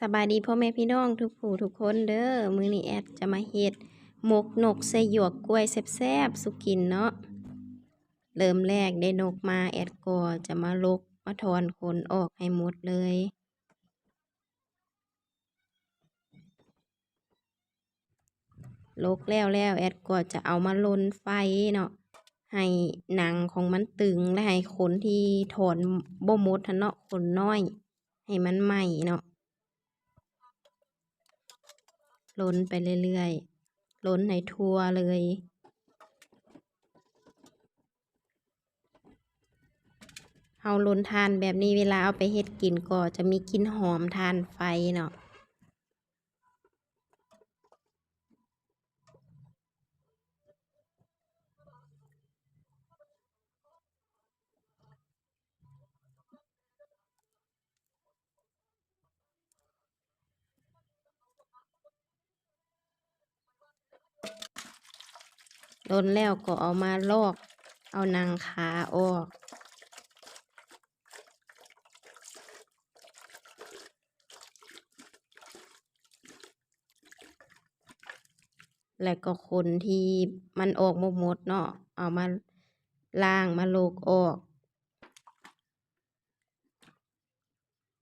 สบายดีพ่อแม่พี่น้องทุกผู้ทุกคนเด้อมือนี้แอดจะมาเฮ็ดหมกนกใส่หยวกกล้วยแซ่บๆสุกินเนาะเริ่มแรกได้นกมาแอดก็จะมาลกมาถอนขนออกให้หมดเลย ลกแล้วแล้วแอดก็จะเอามาลนไฟเนาะให้หนังของมันตึงและให้ขนที่ถอนบ่มดหั้นเนาะขนน้อย ให้มันไหม้เนาะ ล้นไปเรื่อยๆ ล้นในทั่วเลย เอาลนทานแบบนี้เวลาเอาไปเฮ็ดกินก็จะมีกลิ่นหอมทานไฟเนาะ ลนแล้วก็เอามาลอก เอานังขาออก แล้วก็คนที่มันออกบ่หมดเนาะเอามาล้างมาโลกออก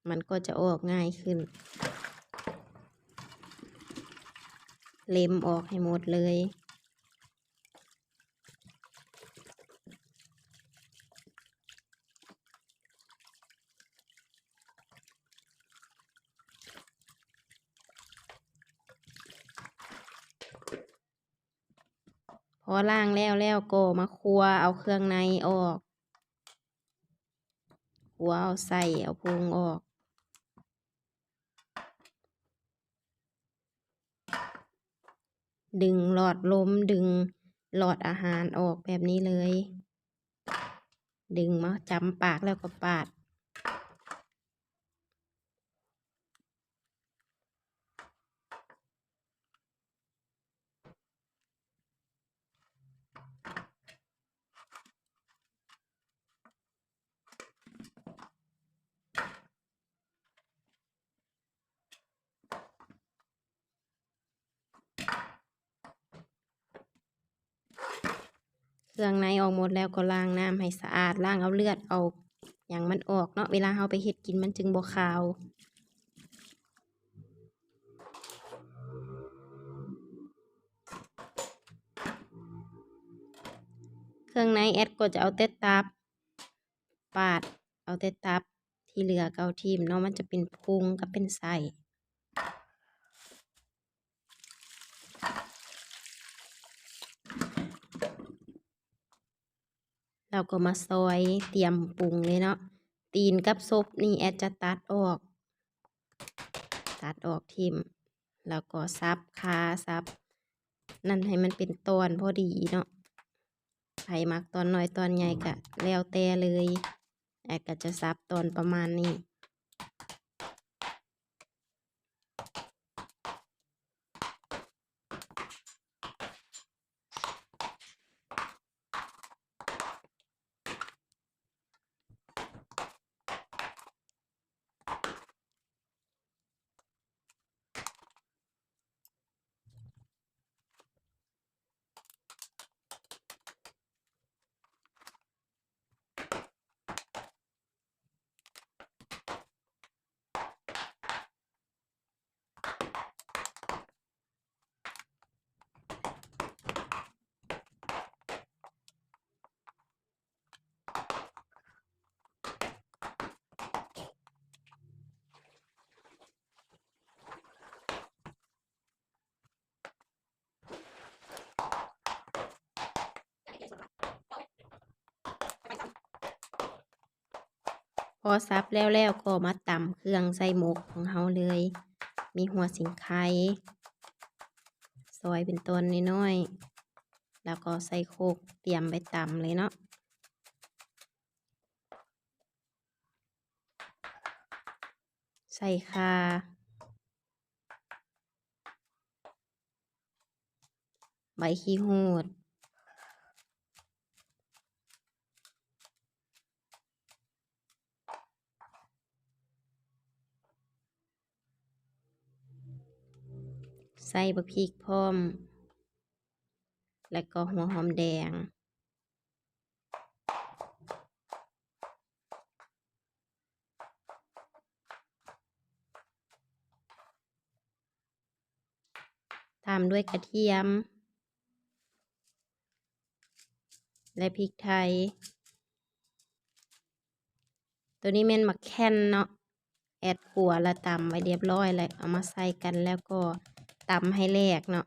มันก็จะออกง่ายขึ้น เล็มออกให้หมดเลย พอล้างแล้วแล้วก็มาคั่วเอาเครื่องในออกคั่วเอาไส้เอาพุงออกดึงหลอดลมดึงหลอดอาหารออกแบบนี้เลย ดึงมาจำปากแล้วก็ปาด เครื่องในออกหมดแล้วก็ล้างน้ำให้สะอาดล้างเอาเลือดเอาอย่างมันออกเนาะเวลาเราไปเฮ็ดกินมันจึงบ่คาวเครื่องในแอดก็จะเอาแต่ตับ ปาด เอาแต่ตับที่เหลือก็เอาทิมเนาะมันจะเป็นพุงกับเป็นไส้ เราก็มาซอยเตรียมปรุงเลยเนาะตีนกับซุปนี่แอดจะตัดออก ตัดออกทิมแล้วก็ซับขาซับ นั่นให้มันเป็นตอนพอดีเนาะไผมักตอนน้อยตอนใหญ่ก็แล้วแต่เลยแอดก็จะซับตอนประมาณนี้ พอซับแล้วแล้วก็มาตำเครื่องใส่หมกของเราเลย มีหัวสิงไคซอยเป็นต้นน้อยๆแล้วก็ใส่โคกเตรียมไปตำเลยเนาะใส่ขาใบขี้หูด ส่บักพริกพร้อม แล้วก็หัวหอมแดง ตามด้วยกระเทียม และพริกไทย ตัวนี้แม่นมักแค่นเนาะแอดขัวแล้วตำไว้เรียบร้อยแล้วเอามาใส่กันแล้วก็ ตำให้แลกเนาะ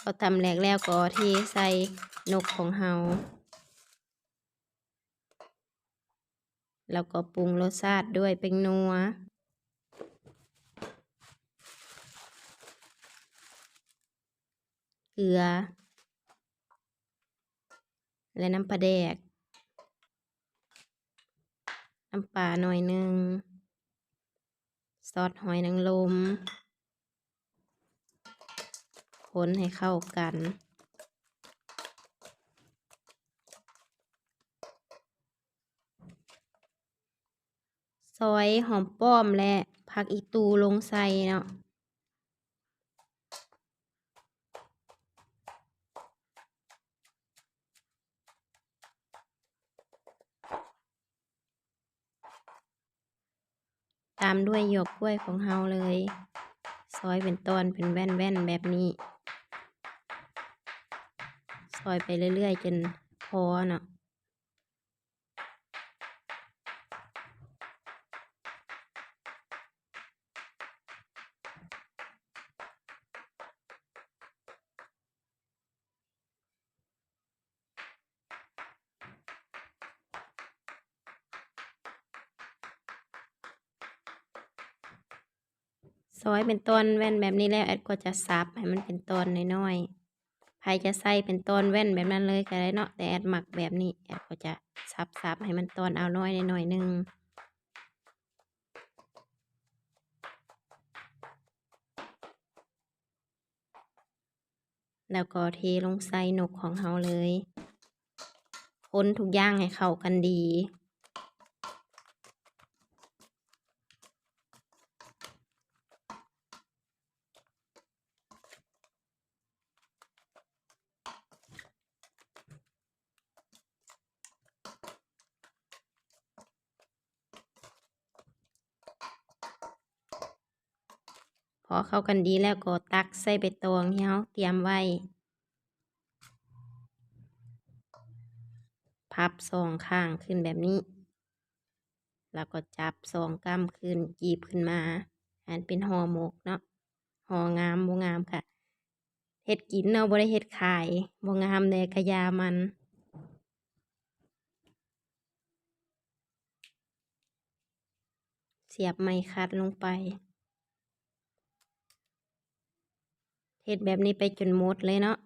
พอตำแหลกแล้วก็เทใส่นกของเฮา แล้วก็ปรุงรสชาติด้วยเป็นนัว เกลือ และน้ำปลาแดก น้ำปลาหน่อยหนึ่ง ซอสหอยนางรมคนให้เข้ากัน ซอยหอมป้อมและผักอีตูลงใส่เนาะ ตามด้วยหยวกกล้วยของเฮาเลย ซอยเป็นตอนเป็นแว่นแว่นแบบนี้ ซอยไปเรื่อยๆจนพอเนาะ ซอยเป็นตอนแว่นแบบนี้แล้วแอดก็จะสับให้มันเป็นตอนน้อยๆใครจะใส่เป็นตอนแว่นแบบนั้นเลยก็ได้เนาะแต่แอดหมักแบบนี้แอดก็จะสับๆให้มันตอนเอาน้อยหน่อยหนึงแล้วก็เทลงใส่นกของเฮาเลยคนทุกอย่างให้เข้ากันดี พอเข้ากันดีแล้วก็ตักใส่ใบตองที่เราเตรียมไว้ พับสองข้างขึ้นแบบนี้ แล้วก็จับสองกำขึ้นกีบขึ้นมา อันเป็นห่อหมกเนาะห่องามบ่งามค่ะเฮ็ดกินเนาะบ่ได้เฮ็ดขายบ่งามแน่กะยามันเสียบไม้คัดลงไป เฮ็ดแบบนี้ไปจนหมดเลยเนาะ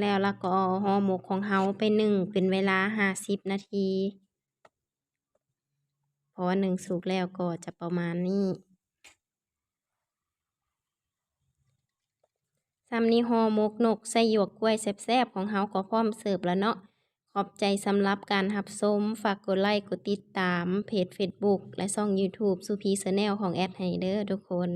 แล้วเราก็ห่อหมกของเฮาไปหนึ่งเป็นเวลาห้าสิบนาทีพอนึ่งสุกแล้วก็จะประมาณนี้ซำนี้ห่อหมกนกใส่หยวกกล้วยแซ่บๆของเฮาก็พร้อมเสิร์ฟแล้วเนาะขอบใจสำหรับการรับชมฝากกดไลค์กดติดตามเพจ Facebook และช่อง YouTube สุพี Channel ของแอดให้เด้อทุกคน